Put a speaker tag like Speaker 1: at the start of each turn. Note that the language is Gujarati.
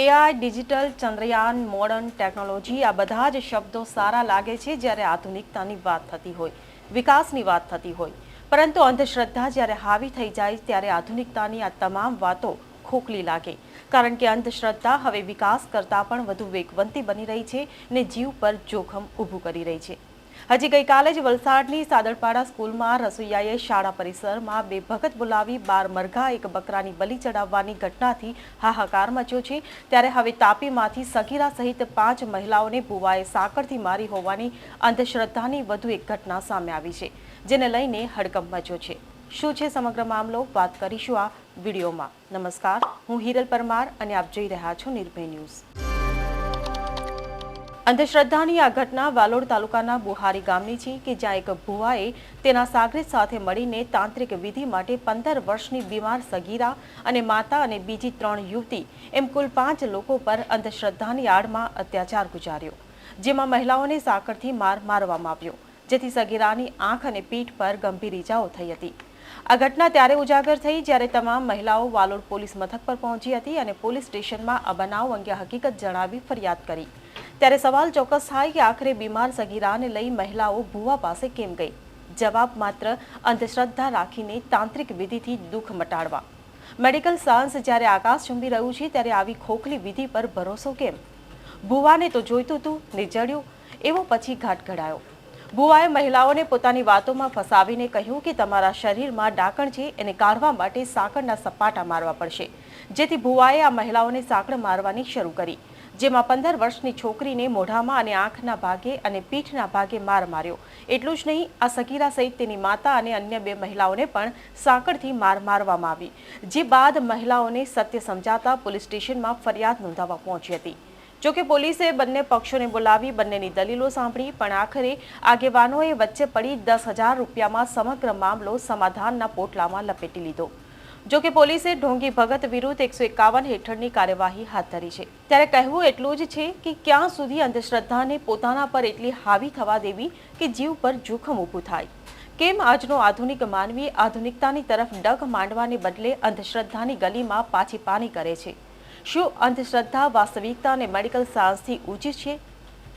Speaker 1: AI digital Chandrayaan modern technology આ બધા જ શબ્દો સારા લાગે છે જ્યારે આધુનિકતાની વાત થતી હોય, વિકાસની વાત થતી હોય. પરંતુ અંધશ્રદ્ધા જ્યારે હાવી થઈ જાય ત્યારે આધુનિકતાની આ તમામ વાતો ખોખલી લાગે. કારણ કે અંધશ્રદ્ધા હવે વિકાસ કરતાં પણ વધુ વેગવંતી બની રહી છે ને જીવ પર જોખમ ઊભું કરી રહી છે. હજી ગઈકાલે જ વલસાડની સાદરપાડા સ્કૂલમાં રસોઈયાએ શાળા પરિસરમાં બે ભગત બોલાવી બાર મરઘા, એક બકરાની બલી ચડાવવાની ઘટનાથી હાહાકાર મચ્યો છે. ત્યારે હવે તાપીમાંથી સગીરા સહિત પાંચ મહિલાઓને ભુવાએ સાકરથી મારી હોવાની અંધશ્રદ્ધાની વધુ એક ઘટના સામે આવી છે, જેને લઈને હડકંપ મચ્યો છે. શું છે સમગ્ર મામલો? વાત કરીશું આ વિડીયોમાં. નમસ્કાર, હું હિરલ પરમાર અને આપ જોઈ રહ્યા છો નિર્ભય ન્યૂઝ. અંધશ્રદ્ધાની આ ઘટના વાલોડ તાલુકાના બુહારી ગામની છે કે જ્યાં એક ભુવાએ તેના સાગરીત સાથે મળીને તાંત્રિક વિધિ માટે પંદર વર્ષની બીમાર સગીરા અને માતા અને બીજી ત્રણ યુવતી, એમ કુલ પાંચ લોકો પર અંધશ્રદ્ધાની આડમાં અત્યાચાર ગુજાર્યો. જેમાં મહિલાઓને સાકરથી માર મારવામાં આવ્યો, જેથી સગીરાની આંખ અને પીઠ પર ગંભીર ઇજાઓ થઈ હતી. આ ઘટના ત્યારે ઉજાગર થઈ જ્યારે તમામ મહિલાઓ વાલોડ પોલીસ મથક પર પહોંચી હતી અને પોલીસ સ્ટેશનમાં આ બનાવ અંગે હકીકત જણાવી ફરિયાદ કરી. ત્યારે સવાલ ચોક્કસ થાય કે આખરે બીમાર સગીરાને લઈ મહિલાઓ ભુવા પાસે કેમ ગઈ? જવાબ માત્ર અંધશ્રદ્ધા રાખીને તાંત્રિક વિધિથી દુઃખ મટાડવા. મેડિકલ સાયન્સ જ્યારે આકાશ ચુંબી રહ્યું છે, ત્યારે આવી ખોખલી વિધિ પર ભરોસો કેમ? ભુવાને તો જોઈતું હતું ને જડ્યું એવો પછી ઘાટ ઘડાયો. ભુવાએ મહિલાઓને પોતાની વાતોમાં ફસાવીને કહ્યું કે તમારા શરીરમાં ડાકણ છે, એને કાઢવા માટે સાંકળના સપાટા મારવા પડશે. જેથી ભુવાએ આ મહિલાઓને સાંકળ મારવાની શરૂ કરી. જેમાં પંદર વર્ષની છોકરીને મોઢામાં અને આંખના ભાગે અને પીઠના ભાગે માર માર્યો. એટલું જ નહીં, આ સગીરા સહિત તેની માતા અને અન્ય બે મહિલાઓને પણ સાંકળથી માર મારવામાં આવી, જે બાદ મહિલાઓને સત્ય સમજાતા પોલીસ સ્ટેશનમાં ફરિયાદ નોંધાવવા પહોંચી હતી. જોકે પોલીસે બંને પક્ષોને બોલાવી બંનેની દલીલો સાંભળી, પણ આખરે આગેવાનોએ વચ્ચે પડી દસ હજાર રૂપિયામાં સમગ્ર મામલો સમાધાનના પોટલામાં લપેટી લીધો. જોકે પોલીસે ઢોંગી ભગત વિરુદ્ધ એકસો એકાવન હેઠળની કાર્યવાહી હાથ ધરી છે. ત્યારે કહેવું એટલું જ છે કે ક્યાં સુધી અંધશ્રદ્ધાને પોતાના પર એટલી હાવી થવા દેવી કે જીવ પર જોખમ ઊભું થાય? કેમ આજનો આધુનિક માનવી આધુનિકતાની તરફ ડગ માંડવાને બદલે અંધશ્રદ્ધાની ગલીમાં પાછી પાની કરે છે? શું અંધશ્રદ્ધા વાસ્તવિકતા અને મેડિકલ સાયન્સથી ઊંચી છે?